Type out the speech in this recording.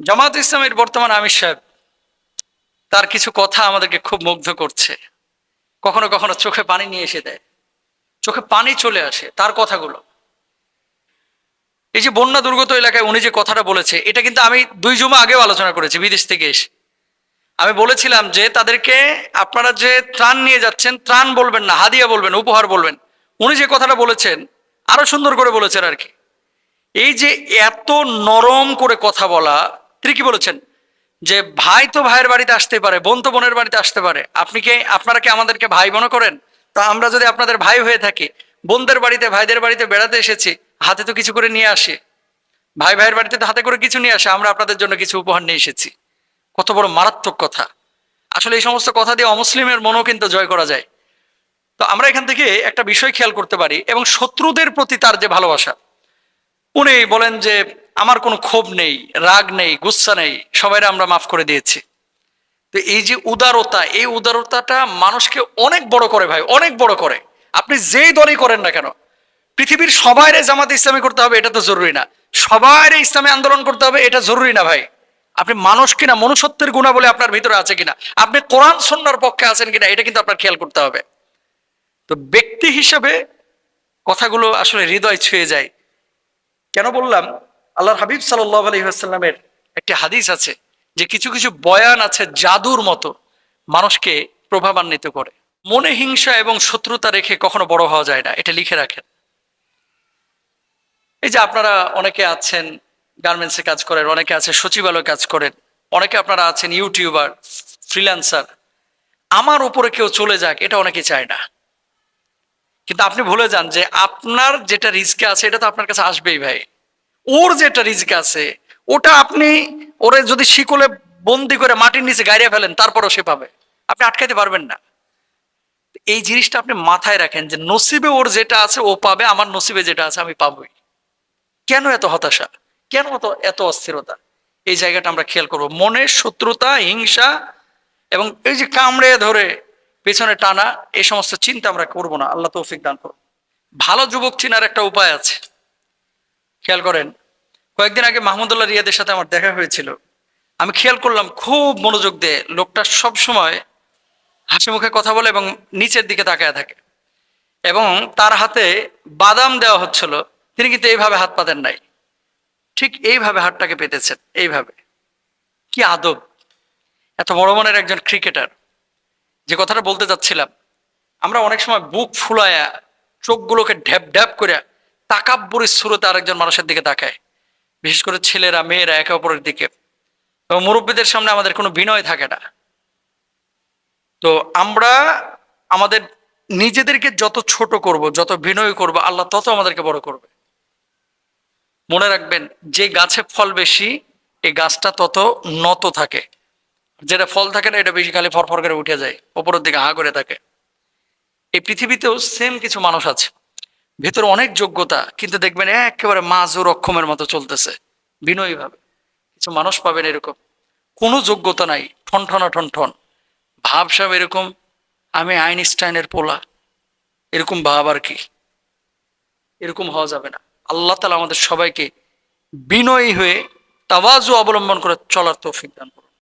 জামাত ইসলামের বর্তমান আমির সাহেব তার কিছু কথা আমাদেরকে খুব মুগ্ধ করছে। কখনো কখনো চোখে পানি নিয়ে এসে দেয়। চোখে পানি চলে আসে তার কথাগুলো। এই যে বন্যা দুর্গত এলাকায় উনি যে কথাটা বলেছে, এটা কিন্তু আমি দুই জমা আগেও আলোচনা করেছি বিদেশ থেকে এসে। আমি বলেছিলাম যে তাদেরকে আপনারা যে ত্রাণ নিয়ে যাচ্ছেন, ত্রাণ বলবেন না, হাদিয়া বলবেন, উপহার বলবেন। উনি যে কথাটা বলেছেন, আরও সুন্দর করে বলেছেন আর কি। এই যে এত নরম করে কথা বলা তিনি কি বলেছেন? যে ভাই তো ভাইয়ের বাড়িতে আসতে পারে, বোন তো বোনের বাড়িতে আসতে পারে। আপনি কি, আপনারা কি আমাদেরকে ভাই মনে করেন? তা আমরা যদি আপনাদের ভাই হয়ে থাকি, বোনদের বাড়িতে, ভাইদের বাড়িতে বেড়াতে এসেছি, হাতে তো কিছু করে নিয়ে আসে। ভাই ভাইয়ের বাড়িতে তো হাতে করে কিছু নিয়ে আসে, আমরা আপনাদের জন্য কিছু উপহার নিয়ে এসেছি। কত বড় মারাত্মক কথা। আসলে এই সমস্ত কথা দিয়ে অমুসলিমের মনও কিন্তু জয় করা যায়। তো আমরা এখান থেকে একটা বিষয় খেয়াল করতে পারি, এবং শত্রুদের প্রতি তার যে ভালোবাসা। উনি বলেন যে আমার কোনো ক্ষোভ নেই, রাগ নেই গুচ্ছা নেই, সবাইরা আমরা মাফ করে দিয়েছি। তো এই যে উদারতা, এই উদারতাটা মানুষকে অনেক বড় করে ভাই, অনেক বড় করে। আপনি যেই দলই করেন না কেন, পৃথিবীর সবাইরে জামাত ইসলামী করতে হবে, এটা তো জরুরি না। সবাইরে ইসলামী আন্দোলন করতে হবে, এটা জরুরি না ভাই। আপনি মানুষ কিনা, মনুষ্যত্বের গুণা বলে আপনার ভিতরে আছে কিনা, আপনি কোরআন সন্ন্যার পক্ষে আছেন কিনা, এটা কিন্তু আপনার খেয়াল করতে হবে। তো ব্যক্তি হিসেবে কথাগুলো আসলে হৃদয় ছুঁয়ে যায়। কেন বললাম? আল্লাহর হাবিব সাল্লাহ আলহিহাস্লামের একটি হাদিস আছে যে কিছু কিছু বয়ান আছে জাদুর মতো মানুষকে প্রভাবান্বিত করে। মনে হিংসা এবং শত্রুতা রেখে কখনো বড় হওয়া যায় না, এটা লিখে রাখেন। এই যে আপনারা অনেকে আছেন, গার্মেন্টসে কাজ করেন, অনেকে আছে সচিবালয়ে কাজ করেন, অনেকে আপনারা আছেন ইউটিউবার, ফ্রিল্যান্সার, আমার উপরে কেউ চলে যাক, এটা অনেকে চায় না। কিন্তু আপনি ভুলে যান যে আপনার যেটা রিস্কে আছে, এটা তো আপনার কাছে আসবেই ভাই। ওর যেটা রিস্ক আছে, ওটা আপনি ওরে যদি শিকলে বন্দি করে মাটির নিচে গাড়িয়ে ফেলেন, তারপরও সে পাবে। আপনি আটকাইতে পারবেন না। এই জিনিসটা আপনি মাথায় রাখেন যে নসিবে ওর যেটা আছে, ও পাবে, আমার নসিবে যেটা আছে, আমি পাবই। কেন এত হতাশা? কেন এত এত অস্থিরতা? এই জায়গাটা আমরা খেয়াল করব। মনের শত্রুতা, হিংসা এবং এই যে কামড়ে ধরে পেছনে টানা এই সমস্ত চিন্তা আমরা করব না। আল্লাহ তৌফিক দান করুন। ভালো যুবক চিনার একটা উপায় আছে। খেয়াল করেন, কয়েকদিন আগে মাহমুদুল্লাহ রিয়াদের সাথে আমার দেখা হয়েছিল। আমি খেয়াল করলাম, খুব মনোযোগ দিয়ে লোকটা সব সময় হাসি মুখে কথা বলে এবং নিচের দিকে তাকায় থাকে। এবং তার হাতে বাদাম দেওয়া হচ্ছিল, তিনি কিন্তু এইভাবে হাত পাতেন নাই। ঠিক এইভাবে হাতটাকে পেতেছেন, এইভাবে। কি আদব! এত বড় মনের একজন ক্রিকেটার। যে কথাটা বলতে চাচ্ছিলাম, আমরা অনেক সময় বুক ফুলায়া, চোখগুলোকে ঢ্যাপ ঢ্যাপ করে তাকাব্বরের সুরতে আরেকজন মানুষের দিকে তাকায়। বিশেষ করে ছেলেরা, মেয়েরা একে অপরের দিকে। এবং মুরব্বীদের সামনে আমাদের কোনো বিনয় থাকে না। তো আমরা আমাদের নিজেদেরকে যত ছোট করব, যত বিনয় করব, আল্লাহ তত আমাদেরকে বড় করবে। মনে রাখবেন, যে গাছে ফল বেশি, এই গাছটা তত নত থাকে। যেটা ফল থাকে না, এটা বেশি খালি ফরফর করে উঠে যায়, ওপরের দিকে হা করে থাকে। এই পৃথিবীতেও সেম কিছু মানুষ আছে। ভেতরে অনেক যোগ্যতা, কিন্তু দেখবেন একেবারে মাজুর অক্ষমের মতো চলতেছে বিনয়ী ভাবে কিছু মানুষ পাবেন এরকম। কোনো যোগ্যতা নাই, ঠনঠনা ঠনঠন। ভাব সব এরকম, আমি আইনস্টাইনের পোলা, এরকম ভাব আর কি? এরকম হওয়া যাবে না। আল্লাহ তালা আমাদের সবাইকে বিনয়ী হয়ে তাওয়াজু অবলম্বন করে চলার তৌফিক দান করুন।